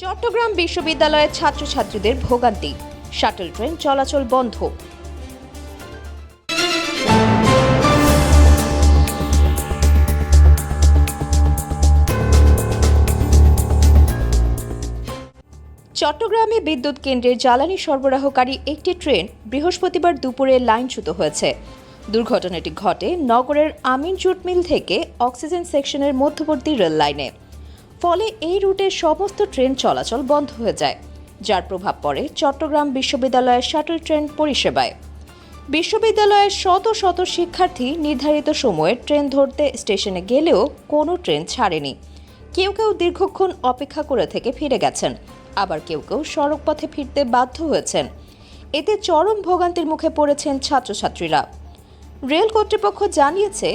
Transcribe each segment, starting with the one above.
চট্টগ্রাম বিশ্ববিদ্যালয়ের ছাত্রছাত্রীদের ভোগান্তি। শাটল ট্রেন চলাচল বন্ধ। চট্টগ্রামে বিদ্যুৎ কেন্দ্রের জ্বালানি সরবরাহকারী একটি ট্রেন বৃহস্পতিবার দুপুরে লাইনচ্যুত হয়েছে। দুর্ঘটনাটি ঘটে নগরের আমিন জুট মিল থেকে অক্সিজেন সেকশনের মধ্যবর্তী রেল লাইনে ফলে এই রুটে সমস্ত ট্রেন চলাচল বন্ধ হয়ে যায়, যার প্রভাব পড়ে চট্টগ্রাম বিশ্ববিদ্যালয়ের শাটল ট্রেন পরিষেবায়। বিশ্ববিদ্যালয়ের শত শত শিক্ষার্থী নির্ধারিত সময়ে ট্রেন ধরতে স্টেশনে গেলেও কোনো ট্রেন ছাড়েনি। কেউ কেউ দীর্ঘক্ষণ অপেক্ষা করে থেকে ফিরে গেছেন, আবার কেউ কেউ সড়ক পথে ফিরতে বাধ্য হয়েছেন। এতে চরম ভোগান্তির মুখে পড়েছেন ছাত্রছাত্রীরা। রেল কর্তৃপক্ষ জানিয়েছে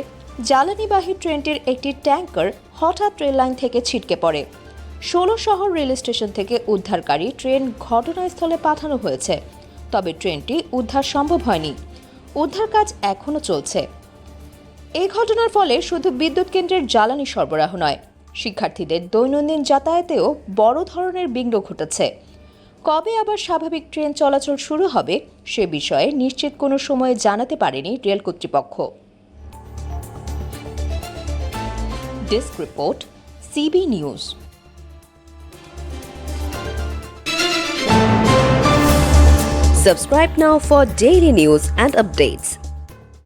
জ্বালানিবাহী ট্রেনটির একটি ট্যাঙ্কার হঠাৎ রেল লাইন থেকে ছিটকে পড়ে। ষোলো শহর রেল স্টেশন থেকে উদ্ধারকারী ট্রেন ঘটনাস্থলে পাঠানো হয়েছে, তবে ট্রেনটি উদ্ধার সম্ভব হয়নি। উদ্ধার কাজ এখনও চলছে। এই ঘটনার ফলে শুধু বিদ্যুৎ কেন্দ্রের জ্বালানি সরবরাহ নয়, শিক্ষার্থীদের দৈনন্দিন যাতায়াতেও বড় ধরনের বিঘ্ন ঘটেছে। কবে আবার স্বাভাবিক ট্রেন চলাচল শুরু হবে, সে বিষয়ে নিশ্চিত কোনো সময়ে জানাতে পারেনি রেল কর্তৃপক্ষ। Disk Report, CB News. Subscribe now for daily news and updates.